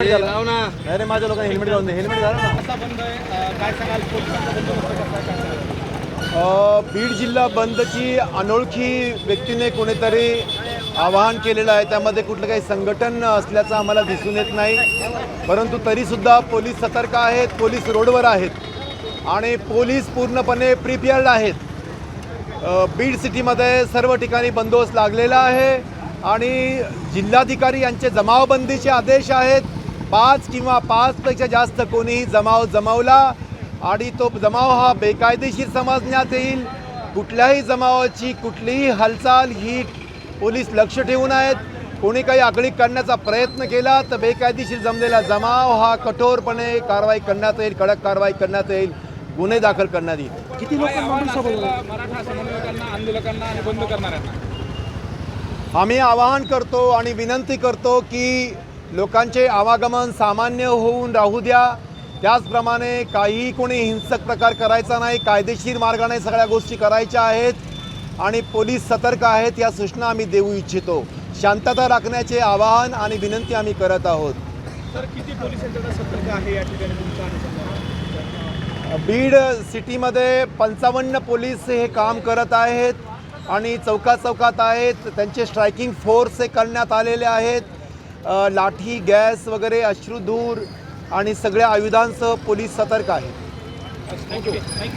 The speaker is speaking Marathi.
अरे माझ्या लोकांनी हेल्मेट घालून हेल्मेट घाला बीड जिल्हा बंदची अनोळखी व्यक्तीने कोणीतरी आवाहन केलेलं आहे. त्यामध्ये कुठलं काही संघटन असल्याचं आम्हाला दिसून येत नाही. परंतु तरीसुद्धा पोलीस सतर्क आहेत पोलीस रोडवर आहेत आणि पोलीस पूर्णपणे प्रिपेअर्ड आहेत. बीड सिटीमध्ये सर्व ठिकाणी बंदोबस्त लागलेला आहे आणि जिल्हाधिकारी यांचे जमावबंदीचे आदेश आहेत. पाच किंवा पाचपेक्षा जास्त कोणीही जमाव जमावला आणि तो जमाव हा बेकायदेशीर समजण्यात येईल. कुठल्याही जमावाची कुठलीही हालचाल ही पोलीस लक्ष ठेवून आहेत. कोणी काही आगळीक करण्याचा प्रयत्न केला तर बेकायदेशीर जमलेला जमाव हा कठोरपणे कारवाई करण्यात येईल कडक कारवाई करण्यात येईल गुन्हे दाखल करण्यात येईल. किती आम्ही आवाहन करतो आणि विनंती करतो की लोकांचे आवागमन सामान्य होऊन राहू द्या. त्याचप्रमाणे काहीही कोणी हिंसक प्रकार करायचा नाही कायदेशीर मार्गाने सगळ्या गोष्टी करायच्या आहेत आणि पोलीस सतर्क आहेत या सूचना आम्ही देऊ इच्छितो. शांतता राखण्याचे आवाहन आणि विनंती आम्ही करत आहोत. तर किती पोलीस यंत्रणा सतर्क आहे या ठिकाणी बीड सिटीमध्ये पंचावन्न पोलीस हे काम करत आहेत आणि चौकात चौकात आहेत. त्यांचे स्ट्रायकिंग फोर्स हे करण्यात आलेले आहेत. लाठी गॅस वगैरे अश्रुधूर आणि सगळ्या आयुधांसह पोलीस सतर्क आहेत. Thank you thank you